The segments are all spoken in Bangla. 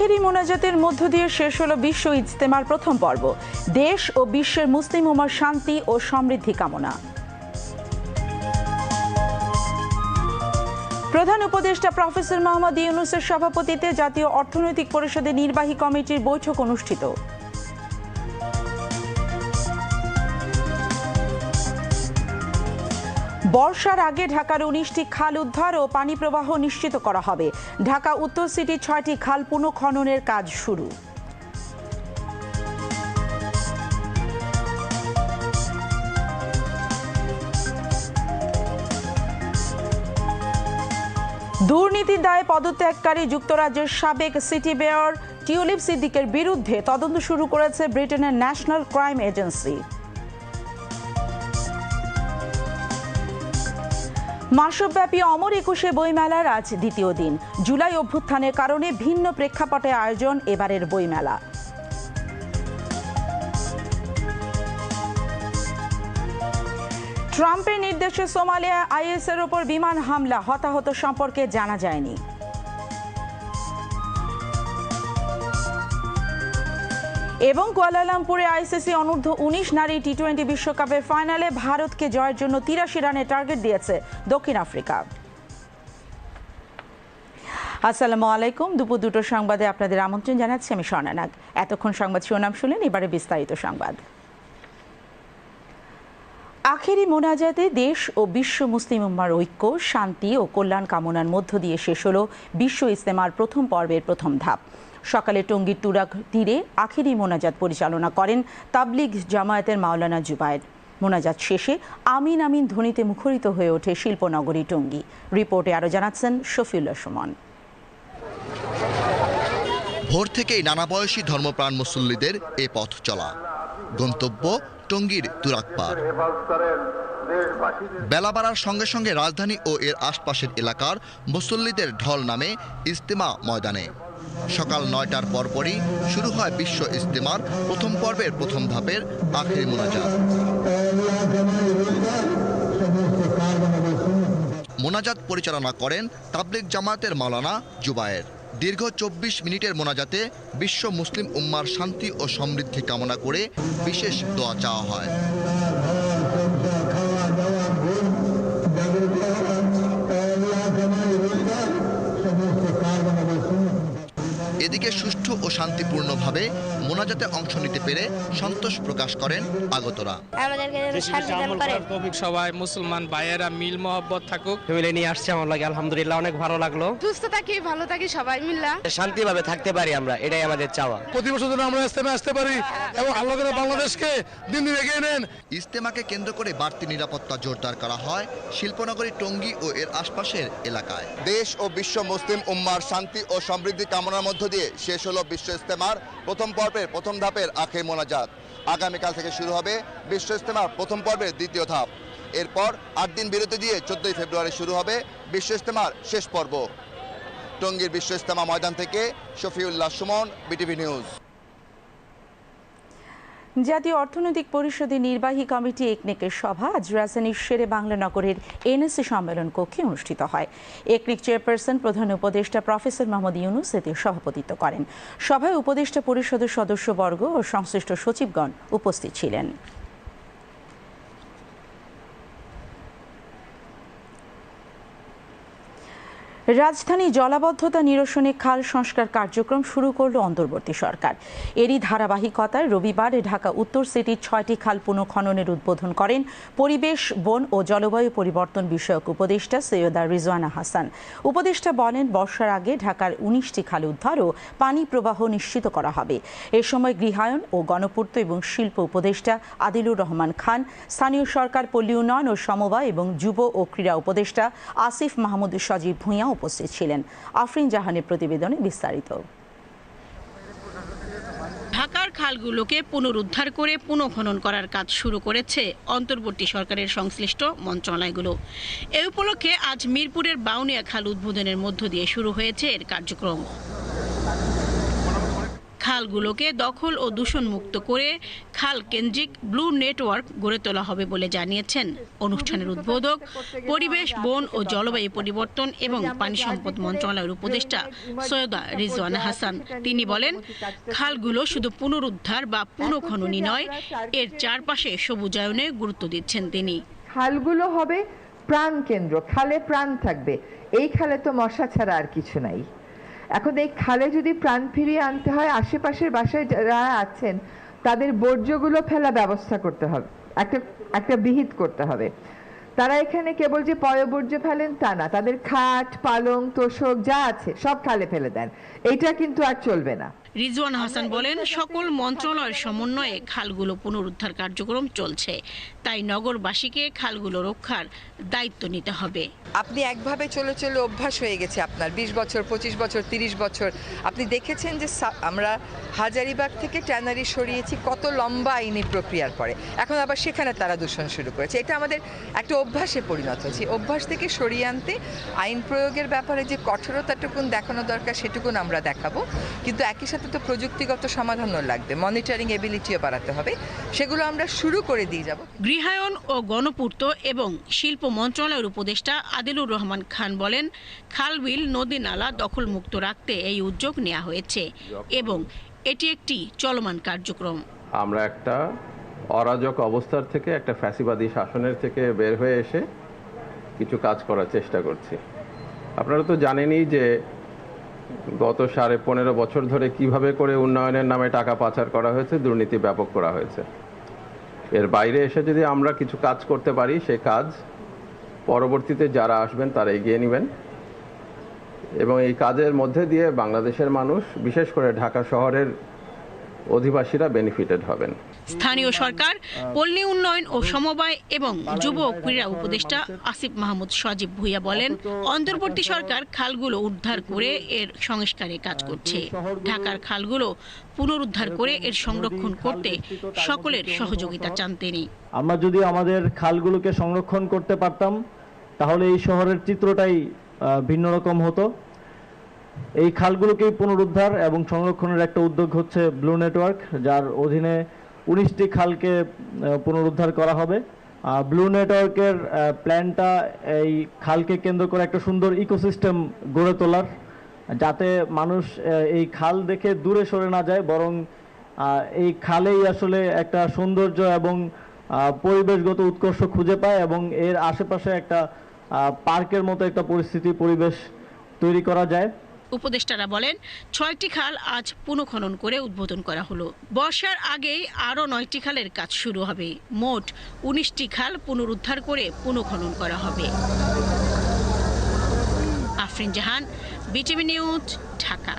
আখেরি মোনাজাতের মধ্য দিয়ে শেষ হলো বিশ্ব ইজতেমার প্রথম পর্ব। দেশ ও বিশ্বের মুসলিম উমার শান্তি ও সমৃদ্ধি কামনা। প্রধান উপদেষ্টা প্রফেসর মোহাম্মদ ইউনুসের সভাপতিত্বে জাতীয় অর্থনৈতিক পরিষদের নির্বাহী কমিটির বৈঠক অনুষ্ঠিত। বর্ষার আগে ঢাকার উনিশটি খাল উদ্ধার ও পানি প্রবাহ নিশ্চিত করা হবে। ঢাকা উত্তর সিটি ছয়টি খাল পুনঃখননের কাজ শুরু। দুর্নীতির দায়ে পদত্যাগকারী যুক্তরাজ্যের সাবেক সিটি মেয়র টিউলিপ সিদ্দিকের বিরুদ্ধে তদন্ত শুরু করেছে ব্রিটেনের ন্যাশনাল ক্রাইম এজেন্সি। মাসব্যাপী অমর একুশে বইমেলার আজ দ্বিতীয় দিন। জুলাই অভ্যুত্থানের কারণে ভিন্ন প্রেক্ষাপটে আয়োজন এবারের বইমেলা। ট্রাম্পের নির্দেশে সোমালিয়া আইএসের ওপর বিমান হামলা, হতাহত সম্পর্কে জানা যায়নি। এবং কুয়ালালামপুরে আইসিসি অনূর্ধ্ব উনিশ নারী টি টোয়েন্টি বিশ্বকাপের ফাইনালে ভারতকে জয়ের জন্য তিরাশি রানের টার্গেট দিয়েছে দক্ষিণ আফ্রিকা। আসসালামু আলাইকুম। দুপুর দুটো সংবাদে আপনাদের আমন্ত্রণ জানাচ্ছি আমি স্বর্ণা নাগ এতক্ষণ সংবাদ শিরোনাম শুনলেন, এবারে বিস্তারিত সংবাদ। আখেরি মোনাজাতে দেশ ও বিশ্ব মুসলিম উম্মার ঐক্য, শান্তি ও কল্যাণ কামনার মধ্য দিয়ে শেষ হল বিশ্ব ইস্তেমার প্রথম পর্বের প্রথম ধাপ। সকালে টঙ্গীর তুরাগ তীরে আখেরি মোনাজাত পরিচালনা করেন তাবলিগ জামায়াতের মাওলানা জুবায়ের। মোনাজাত শেষে আমিন আমিন ধ্বনিতে মুখরিত হয়ে ওঠে শিল্পনগরী টঙ্গী। রিপোর্টে আরও জানাচ্ছেন শফিউল্লাহ সুমন ভোর থেকেই নানা বয়সী ধর্মপ্রাণ মুসল্লিদের এ পথ চলা। গন্তব্য টঙ্গীর তুরাকপাড় বেলা বাড়ার সঙ্গে সঙ্গে রাজধানী ও এর আশপাশের এলাকার মুসল্লিদের ঢল নামে ইস্তেমা ময়দানে। সকাল নয়টার পরপরই শুরু হয় বিশ্ব ইজতেমার প্রথম পর্বের প্রথম ধাপের আখেরি মোনাজাত। মোনাজাত পরিচালনা করেন তাবলিগ জামায়াতের মাওলানা জুবায়ের। দীর্ঘ চব্বিশ মিনিটের মোনাজাতে বিশ্ব মুসলিম উম্মার শান্তি ও সমৃদ্ধি কামনা করে বিশেষ দোয়া চাওয়া হয়। এদিকে সুষ্ঠু ও শান্তিপূর্ণভাবে মোনাজাতে অংশ নিতে পেরে সন্তোষ প্রকাশ করেন আগতরা। সবাই মুসলমান ভাইয়েরা মিল মহব্বত থাকুক। ফ্যামিলি নিয়ে আসছে আমার লাগে আলহামদুলিল্লাহ অনেক ভালো লাগল। সুস্থ থাকি ভালো থাকি সবাই মিল্লা। শান্তিভাবে থাকতে পারি আমরা এটাই আমাদের চাওয়া। প্রতি বছর যেন আমরা ইস্তেমে আসতে পারি এবং আল্লাহ বাংলাদেশকে দিন দিন এগিয়ে নেন। ইস্তেমাকে কেন্দ্র করে বাড়তি নিরাপত্তা জোরদার করা হয় শিল্পনগরী টঙ্গী ও এর আশপাশের এলাকায়। দেশ ও বিশ্ব মুসলিম উম্মার শান্তি ও সমৃদ্ধি কামনার মধ্য দিয়ে শেষ হলো বিশ্ব ইস্তেমার প্রথম পর্বের প্রথম ধাপের আখের মোনাজাত। আগামীকাল থেকে শুরু হবে বিশ্ব ইস্তেমার প্রথম পর্বের দ্বিতীয় ধাপ। এরপর আট দিন বিরতি দিয়ে চোদ্দই ফেব্রুয়ারি শুরু হবে বিশ্ব ইস্তেমার শেষ পর্ব। টঙ্গীর বিশ্ব ইস্তেমা ময়দান থেকে শফিউল্লাহ সুমন, বিটিভি নিউজ। জাতীয় অর্থনৈতিক পরিষদের নির্বাহী কমিটি একনেকের সভা আজ রাজধানীর শেরে বাংলা নগরের এনএসসি সম্মেলন কক্ষে অনুষ্ঠিত হয়। একনেক চেয়ারপারসন, প্রধান উপদেষ্টা প্রফেসর মোহাম্মদ ইউনুস এতে সভাপতিত্ব করেন। সভায় উপদেষ্টা পরিষদের সদস্যবর্গ ও সংশ্লিষ্ট সচিবগণ উপস্থিত ছিলেন। রাজধানী জলাবদ্ধতা নিরসনে খাল সংস্কার কার্যক্রম শুরু করল অন্তর্বর্তী সরকার। এরই ধারাবাহিকতায় রবিবার ঢাকা উত্তর সিটির ছয়টি খাল পুনঃখননের উদ্বোধন করেন পরিবেশ, বন ও জলবায়ু পরিবর্তন বিষয়ক উপদেষ্টা সৈয়দা রিজওয়ানা হাসান। উপদেষ্টা বলেন, বর্ষার আগে ঢাকার উনিশটি খাল উদ্ধার ও পানি প্রবাহ নিশ্চিত করা হবে। এ সময় গৃহায়ন ও গণপূর্ত এবং শিল্প উপদেষ্টা আদিলুর রহমান খান, স্থানীয় সরকার পল্লী উন্নয়ন ও সমবায় এবং যুব ও ক্রীড়া উপদেষ্টা আসিফ মাহমুদ সজীব ভূঁইয়া উপস্থিত ছিলেন। আফরিন জাহানের প্রতিবেদনে বিস্তারিত। ঢাকার খালগুলোকে পুনরুদ্ধার করে পুনঃখনন করার কাজ শুরু করেছে অন্তর্বর্তী সরকারের সংশ্লিষ্ট মন্ত্রণালয়গুলো। এ উপলক্ষে আজ মিরপুরের বাউনিয়া খাল উদ্বোধনের মধ্য দিয়ে শুরু হয়েছে এর কার্যক্রম। খালগুলোকে দখল ও দূষণমুক্ত করে খাল কেন্দ্রিক ব্লু নেটওয়ার্ক গড়ে তোলা হবে বলে জানিয়েছেন। অনুষ্ঠানের উদ্বোধক পরিবেশ, বন ও জলবায়ু পরিবর্তন এবং পানি সম্পদ মন্ত্রণালয়ের উপদেষ্টা সৈয়দা রিজওয়ানা হাসান। তিনি বলেন, খালগুলো শুধু পুনরুদ্ধার বা পুনঃখননই নয়, এর চারপাশে সবুজায়নে গুরুত্ব দিচ্ছেন তিনি। খালগুলো হবে প্রাণ কেন্দ্র খালে প্রাণ থাকবে। এই খালে তো মশা ছাড়া আর কিছু নাই। এখন এই খালে যদি প্রাণ ফিরিয়ে আনতে হয়, আশেপাশের বাসায় যারা আছেন, তাদের বর্জ্যগুলো ফেলা ব্যবস্থা করতে হবে। একটা একটা বিহিত করতে হবে। তারা এখানে কেবল যে পয়বর্জ্য ফেলেন তা না, তাদের খাট, পালং, তোষক যা আছে, সব খালে ফেলে দেন। এটা কিন্তু আর চলবে না। রিজওয়ান হাসান বলেন, সকল মন্ত্রণালয়ের সমন্বয়ে খালগুলো পুনরুদ্ধার কার্যক্রম চলছে। তাই নগরবাসীকে খালগুলো রক্ষার দায়িত্ব নিতে হবে। আপনি একভাবে চলে চলে অভ্যাস হয়ে গেছে আপনার। বিশ বছর, পঁচিশ বছর, তিরিশ বছর। আপনি দেখেছেন যে আমরা হাজারিবাগ থেকে ট্যানারি সরিয়েছি, কত লম্বা আইনি প্রক্রিয়ার পরে। এখন আবার সেখানে তারা দূষণ শুরু করেছে। এটা আমাদের একটা অভ্যাসে পরিণত হয়েছে। অভ্যাস থেকে সরিয়ে আনতে আইন প্রয়োগের ব্যাপারে যে কঠোরতাটুকুন দেখানো দরকার, সেটুকুন আমরা দেখাবো। কিন্তু একই সাথে তো প্রযুক্তিগত সমাধানও লাগবে। মনিটরিং এবিলিটিও বাড়াতে হবে। সেগুলো আমরা শুরু করে দিয়ে যাব। গৃহায়ন ও গণপূর্ত এবং শিল্প মন্ত্রণালয়ের উপদেষ্টা আদিলুর রহমান খান বলেন, খালবিল নদী নালা দখলমুক্ত রাখতে এই উদ্যোগ নেওয়া হয়েছে এবং এটি একটি চলমান কার্যক্রম। আমরা একটা অরাজক অবস্থার থেকে, একটা ফ্যাসিবাদী শাসনের থেকে বের হয়ে এসে কিছু কাজ করার চেষ্টা করছি। আপনারা তো জানেনই যে গত সাড়ে পনেরো বছর ধরে কীভাবে করে উন্নয়নের নামে টাকা পাচার করা হয়েছে, দুর্নীতি ব্যাপক করা হয়েছে। এর বাইরে এসে যদি আমরা কিছু কাজ করতে পারি, সে কাজ পরবর্তীতে যারা আসবেন তারা এগিয়ে নেবেন। এবং এই কাজের মধ্যে দিয়ে বাংলাদেশের মানুষ, বিশেষ করে ঢাকা শহরের অধিবাসীরা বেনিফিটেড হবেন। স্থানীয় সরকার, পল্লী উন্নয়ন ও সমবায় এবং যুব ক্রীড়া উপদেষ্টা আসিফ মাহমুদ সজীব ভুইয়া বলেন, অন্তর্বর্তী সরকার খালগুলো উদ্ধার করে এর সংস্কারে কাজ করছে। ঢাকার খালগুলো পুনরুদ্ধার করে এর সংরক্ষণ করতে সকলের সহযোগিতা চান তিনি। আমরা যদি আমাদের খালগুলোকে সংরক্ষণ করতে পারতাম, তাহলে এই শহরের চিত্রটাই ভিন্ন রকম হতো। এই খালগুলোকেই পুনরুদ্ধার এবং সংরক্ষণের একটা উদ্যোগ হচ্ছে ব্লু নেটওয়ার্ক যার অধীনে উনিশটি খালকে পুনরুদ্ধার করা হবে। ব্লু নেটওয়ার্কের প্ল্যানটা এই খালকে কেন্দ্র করে একটা সুন্দর ইকোসিস্টেম গড়ে তোলার, যাতে মানুষ এই খাল দেখে দূরে সরে না যায়, বরং এই খালেই আসলে একটা সৌন্দর্য এবং পরিবেশগত উৎকর্ষ খুঁজে পায় এবং এর আশেপাশে একটা পার্কের মতো একটা পরিস্থিতি, পরিবেশ তৈরি করা যায়। উপদেষ্টারা বলেন, ছয়টি খাল আজ পুনঃখনন করে উদ্বোধন করা হলো। বর্ষার আগেই আরও নয়টি খালের কাজ শুরু হবে। মোট উনিশটি খাল পুনরুদ্ধার করে পুনঃখনন করা হবে। Afrin Jahan, BTV news, Dhaka.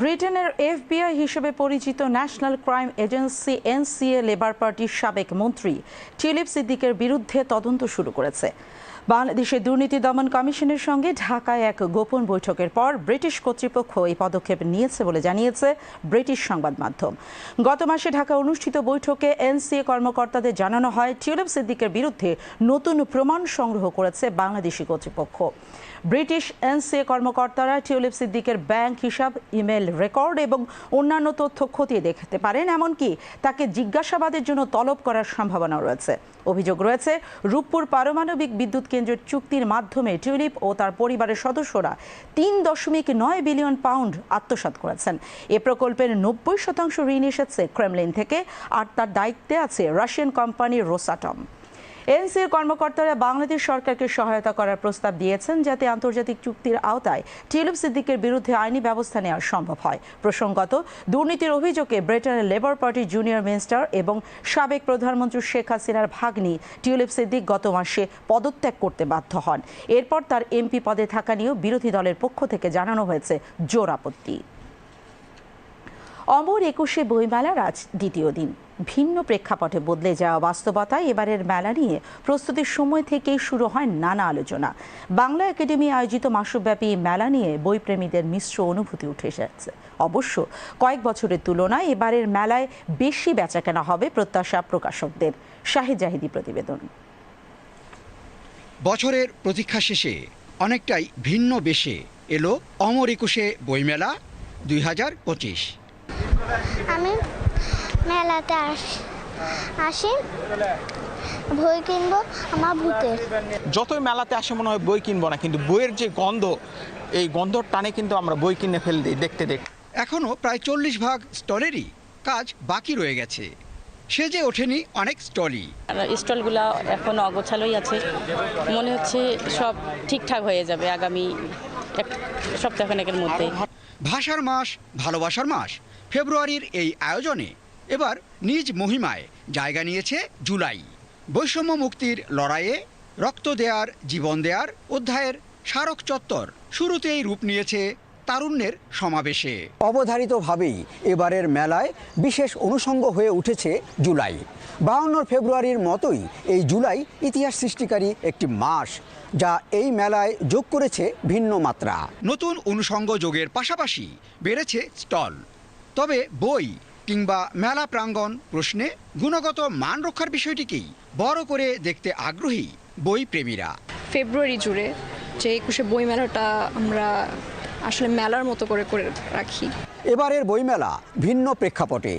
ব্রিটেনের এফবিআই হিসেবে পরিচিত national crime agency NCA labour পার্টির সাবেক মন্ত্রী টিলিপ সিদ্দিকের বিরুদ্ধে তদন্ত শুরু করেছে। বাংলাদেশের দুর্নীতি দমন কমিশনের সঙ্গে ঢাকায় এক গোপন বৈঠকের পর ব্রিটিশ কর্তৃপক্ষ এই পদক্ষেপ নিয়েছে বলে জানিয়েছে ব্রিটিশ সংবাদ মাধ্যম। গত মাসে ঢাকা অনুষ্ঠিত বৈঠকে এনসিএ কর্মকর্তাদের জানানো হয়, টিউলিপ সিদ্দিকের বিরুদ্ধে নতুন প্রমাণ সংগ্রহ করেছে বাংলাদেশি কর্তৃপক্ষ। ব্রিটিশ এনসিএ কর্মকর্তারা টিউলিপ সিদ্দিকের ব্যাংক হিসাব, ইমেল রেকর্ড এবং অন্যান্য তথ্য খতিয়ে দেখতে পারেন, এমনকি তাকে জিজ্ঞাসাবাদের জন্য তলব করার সম্ভাবনা রয়েছে। অভিযোগ রয়েছে, রূপপুর পারমাণবিক বিদ্যুৎ কেন্দ্রের চুক্তির মাধ্যমে টিউলিপ ও তার পরিবারের সদস্যরা তিন দশমিক নয় বিলিয়ন পাউন্ড আত্মসাৎ করেছেন। এ প্রকল্পের নব্বই শতাংশ ঋণ এসেছে ক্রেমলিন থেকে, আর তার দায়িত্বে আছে রাশিয়ান কোম্পানি রোসাটম। এনসির কর্মকর্তারা বাংলাদেশ সরকারকে সহায়তা করার প্রস্তাব দিয়েছেন যাতে আন্তর্জাতিক চুক্তির আওতায় টিউলিপ সিদ্দিকের বিরুদ্ধে আইনি ব্যবস্থা নেওয়া সম্ভব হয়। প্রসঙ্গত, দুর্নীতির অভিযোগে ব্রিটেনের লেবার পার্টির জুনিয়র মিনিস্টার এবং সাবেক প্রধানমন্ত্রী শেখ হাসিনার ভাগ্নি টিউলিপ সিদ্দিক গত মাসে পদত্যাগ করতে বাধ্য হন। এরপর তার এমপি পদে থাকা নিয়েও বিরোধী দলের পক্ষ থেকে জানানো হয়েছে জোর আপত্তি। অমর একুশে বইমেলার আজ দ্বিতীয় দিন। ভিন্ন প্রেক্ষাপটে বদলে যাওয়া বাস্তবতায় এবারের মেলা নিয়ে প্রস্তুতির সময় থেকেই শুরু হয় নানা আলোচনা। বাংলা একাডেমি আয়োজিত মাসব্যাপী মেলা নিয়ে বইপ্রেমীদের মিশ্র অনুভূতি উঠে এসেছে। অবশ্য কয়েক বছরের তুলনায় এবারের মেলায় বেশি বেচাকেনা হবে প্রত্যাশা প্রকাশকদের। শাহিদ জাহিদি প্রতিবেদন। বছরের প্রতীক্ষা শেষে অনেকটাই ভিন্ন বেশে এলো অমর একুশে বইমেলা দুই হাজার পঁচিশ। আমি মেলাতে আসি আসি। বই কিনবো আমার ভূতের। যতই মেলাতে আসে মনে হয় বই কিনবো না কিন্তু বইয়ের যে গন্ধ এই গন্ধর টানে কিন্তু আমরা বই কিনে ফেল দিই দেখতে দেখতে। এখনও প্রায় চল্লিশ ভাগ স্টলেরই কাজ বাকি রয়ে গেছে। সেজে ওঠেনি অনেক স্টলই। স্টলগুলো এখন অগোছালোই আছে। মনে হচ্ছে সব ঠিকঠাক হয়ে যাবে আগামী এক সপ্তাহখানেকের মধ্যে। ভাষার মাস ভালোবাসার মাস। ফেব্রুয়ারির এই আয়োজনে এবার নিজ মহিমায় জায়গা নিয়েছে জুলাই। বৈষম্য মুক্তির লড়াইয়ে রক্ত দেয়ার জীবন দেয়ার অধ্যায়ের স্মারক চত্বর শুরুতেই রূপ নিয়েছে তারুণ্যের সমাবেশে। অবধারিতভাবেই এবারের মেলায় বিশেষ অনুষঙ্গ হয়ে উঠেছে জুলাই। বাউন্ন ফেব্রুয়ারির মতোই এই জুলাই ইতিহাস সৃষ্টিকারী একটি মাস যা এই মেলায় যোগ করেছে ভিন্ন মাত্রা। নতুন অনুষঙ্গ যোগের পাশাপাশি বেড়েছে স্টল। তবে বই কিংবা মেলা প্রাঙ্গণ প্রশ্নে গুণগত মান রক্ষার বিষয়টিকেই বড় করে দেখতে আগ্রহী বই প্রেমীরা। ফেব্রুয়ারি জুড়ে যে একুশে বইমেলাটা আমরা আসলে মেলার মতো করে করে রাখি। এবারের বইমেলা ভিন্ন প্রেক্ষাপটে।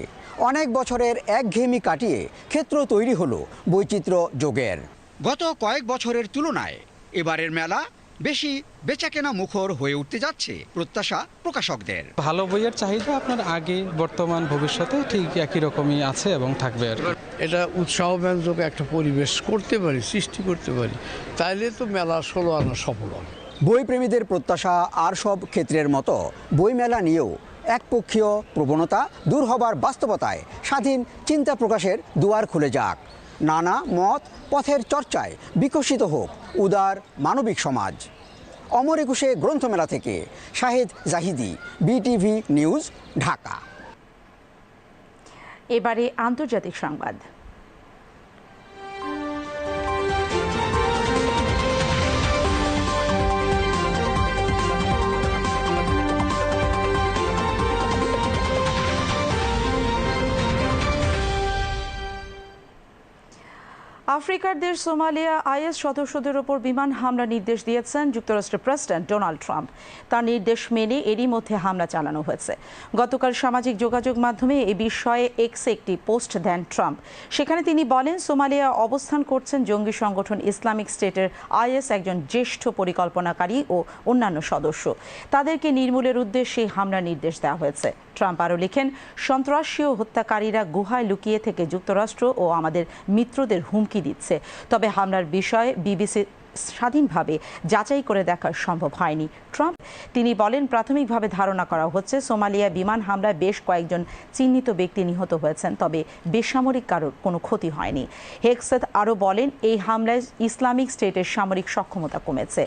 অনেক বছরের একঘেয়েমি কাটিয়ে ক্ষেত্র তৈরি হলো বৈচিত্র্য যোগের। গত কয়েক বছরের তুলনায় এবারের মেলা বেশি বেচাকেনা মুখর হয়ে উঠতে যাচ্ছে প্রত্যাশা প্রকাশকদের। ভালো বইয়ের চাহিদা আপনার আগে বর্তমান ভবিষ্যতে ঠিক একই রকমই আছে এবং থাকবে আর এটা উৎসাহব্যঞ্জক একটা পরিবেশ করতে পারি সৃষ্টি করতে পারি। তাইলে তো মেলা ষোলো আনা সফল হবে। বইপ্রেমীদের প্রত্যাশা আর সব ক্ষেত্রের মতো বইমেলা নিয়েও একপক্ষীয় প্রবণতা দূর হবার বাস্তবতায় স্বাধীন চিন্তা প্রকাশের দুয়ার খুলে যাক। নানা মত পথের চর্চায় বিকশিত হোক উদার মানবিক সমাজ। অমর একুশে গ্রন্থমেলা থেকে শাহেদ জাহিদি, বিটিভি নিউজ, ঢাকা। এবারে আন্তর্জাতিক সংবাদ। আফ্রিকার দেশ সোমালিয়া আইএস সদস্যদের ওপর বিমান হামলা নির্দেশ দিয়েছেন যুক্তরাষ্ট্রের প্রেসিডেন্ট ডোনাল্ড ট্রাম্প। তার নির্দেশ মেনে এরই মধ্যে হামলা চালানো হয়েছে। গতকাল সামাজিক যোগাযোগ মাধ্যমে এ বিষয়ে এক্সে একটি পোস্ট দেন ট্রাম্প। সেখানে তিনি বলেন, সোমালিয়া অবস্থান করছেন জঙ্গি সংগঠন ইসলামিক স্টেটের আইএস একজন জ্যেষ্ঠ পরিকল্পনাকারী ও অন্যান্য সদস্য। তাদেরকে নির্মূলের উদ্দেশ্যে হামলা নির্দেশ দেওয়া হয়েছে। ট্রাম্প আরও লিখেন, সন্ত্রাসী ও হত্যাকারীরা গুহায় লুকিয়ে থেকে যুক্তরাষ্ট্র ও আমাদের মিত্রদের হুমকি দিচ্ছে। তবে হামলার বিষয়ে বিবিসি স্বাধীনভাবে যাচাই করে দেখা সম্ভব হয়নি। ট্রাম্প, তিনি বলেন, প্রাথমিকভাবে ধারণা করা হচ্ছে সোমালিয়া বিমান হামলায় বেশ কয়েকজন চিহ্নিত ব্যক্তি নিহত হয়েছেন, তবে বেসামরিক কারোর কোনো ক্ষতি হয়নি। হেক্সেথ আরও বলেন, এই হামলায় ইসলামিক স্টেটের সামরিক সক্ষমতা কমেছে।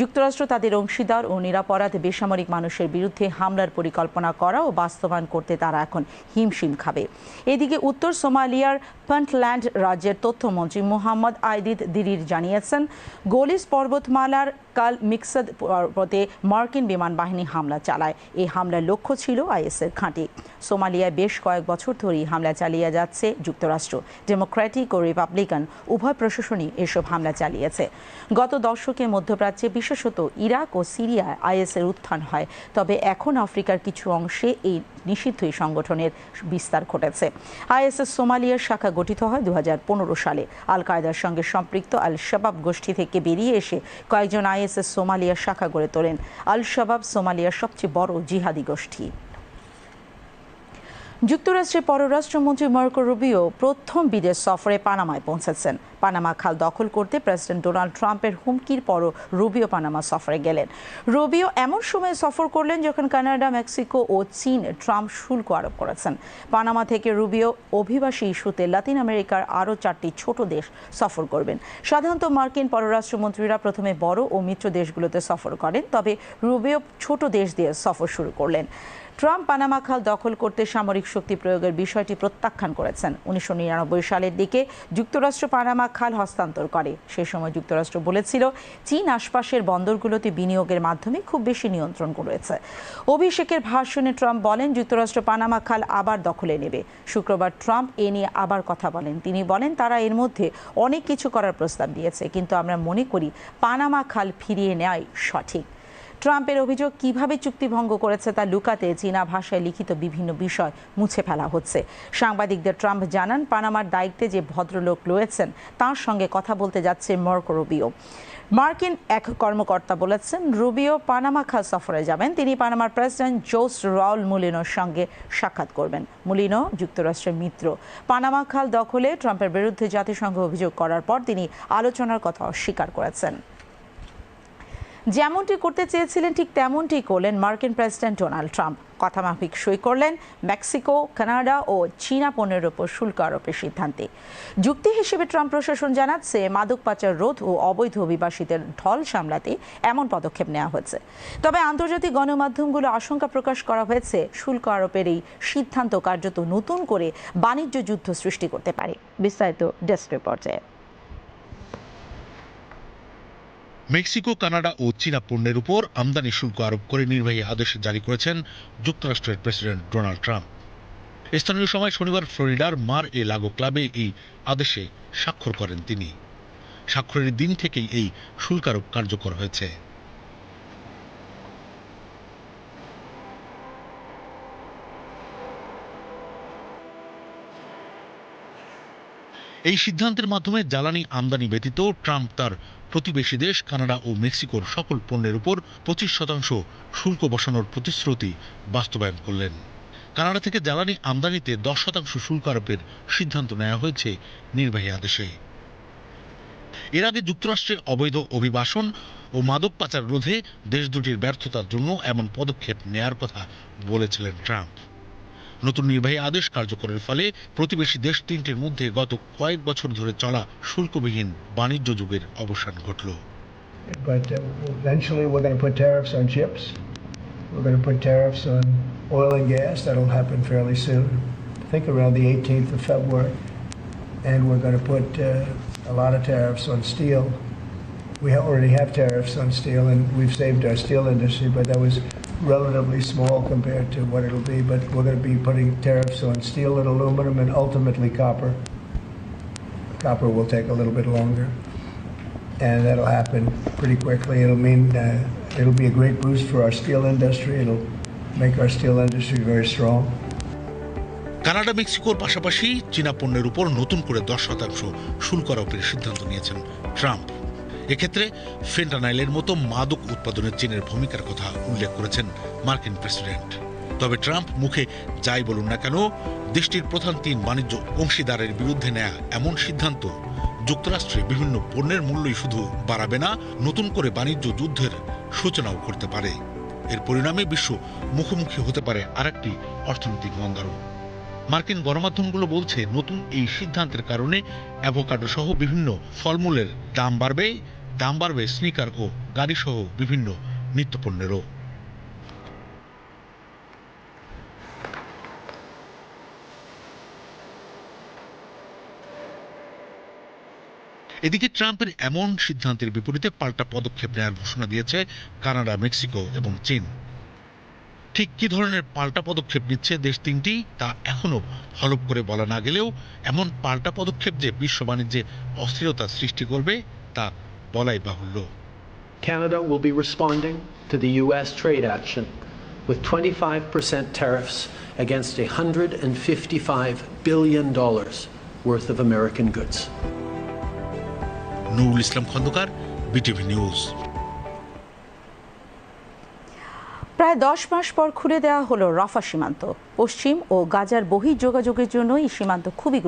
যুক্তরাষ্ট্র তাদের অংশীদার ও নিরাপরাধ বেসামরিক মানুষের বিরুদ্ধে হামলার পরিকল্পনা করা ও বাস্তবায়ন করতে তারা এখন হিমশিম খাবে। এদিকে উত্তর সোমালিয়ার পান্টল্যান্ড রাজ্যের তথ্যমন্ত্রী মোহাম্মদ আইদিদ দিরির জানিয়েছেন গোলিস পর্বতমালার কাল মিক্সদ পর্বতে মার্কিন বিমান বাহিনী হামলা চালায়। এই হামলার লক্ষ্য ছিল আইএসের ঘাঁটি। সোমালিয়ায় বেশ কয়েক বছর ধরেই হামলা চালিয়ে যাচ্ছে যুক্তরাষ্ট্র। ডেমোক্রেটিক ও রিপাবলিকান উভয় প্রশাসনই এসব হামলা চালিয়েছে। গত দশকে মধ্যপ্রাচ্যে বিশেষত ইরাক ও সিরিয়ায় আইএসের উত্থান হয়। তবে এখন আফ্রিকার কিছু অংশে এই নিষিদ্ধ সংগঠনের বিস্তার ঘটেছে। আইএসএস সোমালিয়ার শাখা গঠিত হয় দু হাজার পনেরো সালে। আল কায়দার সঙ্গে সম্পৃক্ত আল শাবাব গোষ্ঠী থেকে বেরিয়ে এসে কয়েকজন আইএসএস সোমালিয়া শাখা গড়ে তোলেন। আল শাবাব সোমালিয়ার সবচেয়ে বড় জিহাদি গোষ্ঠী। যুক্তরাষ্ট্রের পররাষ্ট্রমন্ত্রী মার্কো রুবিও প্রথম বিদেশ সফরে পানামায় পৌঁছেছেন। পানামা খাল দখল করতে প্রেসিডেন্ট ডোনাল্ড ট্রাম্পের হুমকির পরও রুবিও পানামা সফরে গেলেন। রুবিও এমন সময় সফর করলেন যখন কানাডা, মেক্সিকো ও চীন ট্রাম্প শুল্ক আরোপ করেছেন। পানামা থেকে রুবিও অভিবাসী ইস্যুতে লাতিন আমেরিকার আরও চারটি ছোট দেশ সফর করবেন। সাধারণত মার্কিন পররাষ্ট্রমন্ত্রীরা প্রথমে বড় ও মিত্র দেশগুলোতে সফর করেন, তবে রুবিও ছোট দেশ দিয়ে সফর শুরু করলেন। ট্রাম্প পানামা খাল দখল করতে সামরিক শক্তি প্রয়োগের বিষয়টি প্রত্যাখ্যান করেছেন। উনিশশো নিরানব্বই সালের দিকে যুক্তরাষ্ট্র পানামা খাল হস্তান্তর করে। সে সময় যুক্তরাষ্ট্র বলেছিল, চীন আশপাশের বন্দরগুলোতে বিনিয়োগের মাধ্যমে খুব বেশি নিয়ন্ত্রণ করেছে। অভিষেকের ভাষণে ট্রাম্প বলেন, যুক্তরাষ্ট্র পানামা খাল আবার দখলে নেবে। শুক্রবার ট্রাম্প এ নিয়ে আবার কথা বলেন। তিনি বলেন, তারা এর মধ্যে অনেক কিছু করার প্রস্তাব দিয়েছে, কিন্তু আমরা মনে করি, পানামা খাল ফিরিয়ে নেওয়াই সঠিক। ট্রাম্পের অভিযোগ কীভাবে চুক্তি ভঙ্গ করেছে তা লুকাতে চীনা ভাষায় লিখিত বিভিন্ন বিষয় মুছে ফেলা হচ্ছে। সাংবাদিকদের ট্রাম্প জানান, পানামার দায়িত্বে যে ভদ্রলোক রয়েছেন, তার সঙ্গে কথা বলতে যাচ্ছে মার্কো রুবিও। মার্কিন এক কর্মকর্তা বলেছেন, রুবিও পানামা খাল সফরে যাবেন। তিনি পানামার প্রেসিডেন্ট জোস রাউল মুলিনোর সঙ্গে সাক্ষাৎ করবেন। মুলিনো যুক্তরাষ্ট্রের মিত্র। পানামা খাল দখলে ট্রাম্পের বিরুদ্ধে জাতিসংঘ অভিযোগ করার পর তিনি আলোচনার কথা অস্বীকার করেছেন। যেমনটি করতে চেয়েছিলেন, ঠিক তেমনটি করলেন মার্কিন প্রেসিডেন্ট ডোনাল্ড ট্রাম্প। কথা মাফিক সই করলেন মেক্সিকো, কানাডা ও চীনা পণ্যের ওপর শুল্ক আরোপের সিদ্ধান্তে। যুক্তি হিসেবে ট্রাম্প প্রশাসন জানাচ্ছে, মাদক পাচার রোধ ও অবৈধ অভিবাসীদের ঢল সামলাতে এমন পদক্ষেপ নেওয়া হয়েছে। তবে আন্তর্জাতিক গণমাধ্যমগুলো আশঙ্কা প্রকাশ করা হয়েছে, শুল্ক আরোপের এই সিদ্ধান্ত কার্যত নতুন করে বাণিজ্য যুদ্ধ সৃষ্টি করতে পারে। বিস্তারিত ডেস্ক রিপোর্টে। মেক্সিকো, কানাডা ও চীনা পণ্যের উপর আমদানি শুল্ক আরোপ করে নির্বাহী আদেশ জারি করেছেন যুক্তরাষ্ট্রের প্রেসিডেন্ট ডোনাল্ড ট্রাম্প। স্থানীয় সময় শনিবার ফ্লোরিডার মার এ লাগো ক্লাবে এই আদেশে স্বাক্ষর করেন তিনি। স্বাক্ষরের দিন থেকেই এই শুল্ক আরোপ কার্যকর হয়েছে। এই সিদ্ধান্তের মাধ্যমে জ্বালানি আমদানি ব্যতীত ট্রাম্প তার প্রতিবেশী দেশ, কানাডা ও মেক্সিকোর সকল পণ্যের উপর পঁচিশ শতাংশ শুল্ক বসানোর প্রতিশ্রুতি বাস্তবায়ন করলেন। কানাডা থেকে জ্বালানি আমদানিতে দশ শতাংশ শুল্ক আরোপের সিদ্ধান্ত নেওয়া হয়েছে নির্বাহী আদেশে। এর আগে যুক্তরাষ্ট্রে অবৈধ অভিবাসন ও মাদক পাচার রোধে দেশ দুটির ব্যর্থতার জন্য এমন পদক্ষেপ নেয়ার কথা বলেছিলেন ট্রাম্প। নতুন নির্বাহী আদেশ কার্যকরের ফলে প্রতিবেশী দেশ তিনটির মধ্যে গত কয়েক বছর ধরে চলা শুল্কবিহীন বাণিজ্য যুগের অবসান ঘটল But uh, eventually, we're going to put tariffs on chips. We're going to put tariffs on oil and gas. That'll happen fairly soon. I think around the 18th of February. And we're going to put uh, a lot of tariffs on steel. We already have tariffs on steel, and we've saved our steel industry, but that was relatively small compared to what it'll be. But we're going to be putting tariffs on steel and aluminum and ultimately copper. Copper will take a little bit longer and that'll happen pretty quickly. It'll mean uh, it'll be a great boost for our steel industry. It'll make our steel industry very strong. Canada মেক্সিকোর পাশাপাশি চীনা পণ্যের উপর নতুন করে দশ শতাংশ শুল্ক আরোপের সিদ্ধান্ত নিয়েছেন ট্রাম্প এক্ষেত্রে ফেন্টানাইলের মতো মাদক উৎপাদনের চীনের ভূমিকার কথা উল্লেখ করেছেন মার্কিন প্রেসিডেন্ট। তবে ট্রাম্প মুখে যাই বলুন না কেন, দেশটির প্রধান তিন বাণিজ্য অংশীদারের বিরুদ্ধে নেয়া এমন সিদ্ধান্ত যুক্তরাষ্ট্রে বিভিন্ন পণ্যের মূল্যই শুধু বাড়াবে না, নতুন করে বাণিজ্য যুদ্ধের সূচনাও করতে পারে। এর পরিণামে বিশ্ব মুখোমুখি হতে পারে আরেকটি অর্থনৈতিক মন্দারও মার্কিন গণমাধ্যমগুলো বলছে, নতুন এই সিদ্ধান্তের কারণে অ্যাভোকাডো সহ বিভিন্ন ফলমূলের দাম বাড়বে দাম বাড়বে স্নিকার ও গাড়ি সহ বিভিন্ন নিত্যপণ্যেরও। এদিকে ট্রাম্পের এমন সিদ্ধান্তের বিপরীতে পাল্টা পদক্ষেপ নেওয়ার ঘোষণা দিয়েছে কানাডা, মেক্সিকো এবং চীন। ঠিক কি ধরনের পাল্টা পদক্ষেপ নিচ্ছে দেশ তিনটি, তা এখনও হলপ করে বলা না গেলেও এমন পাল্টা পদক্ষেপ যে বিশ্ব বাণিজ্যে অস্থিরতা সৃষ্টি করবে, তা বলাই বাহুল্য Canada will be responding to the U.S. trade action with 25% tariffs against $155 billion worth of American goods. Nurul Islam Khandakar BTV news প্রায় দশ মাস পর খুলে দেওয়া হলো রাফা সীমান্ত পশ্চিম ও গাজার বহির্যোগাযোগের জন্য এই সীমান্ত খুবই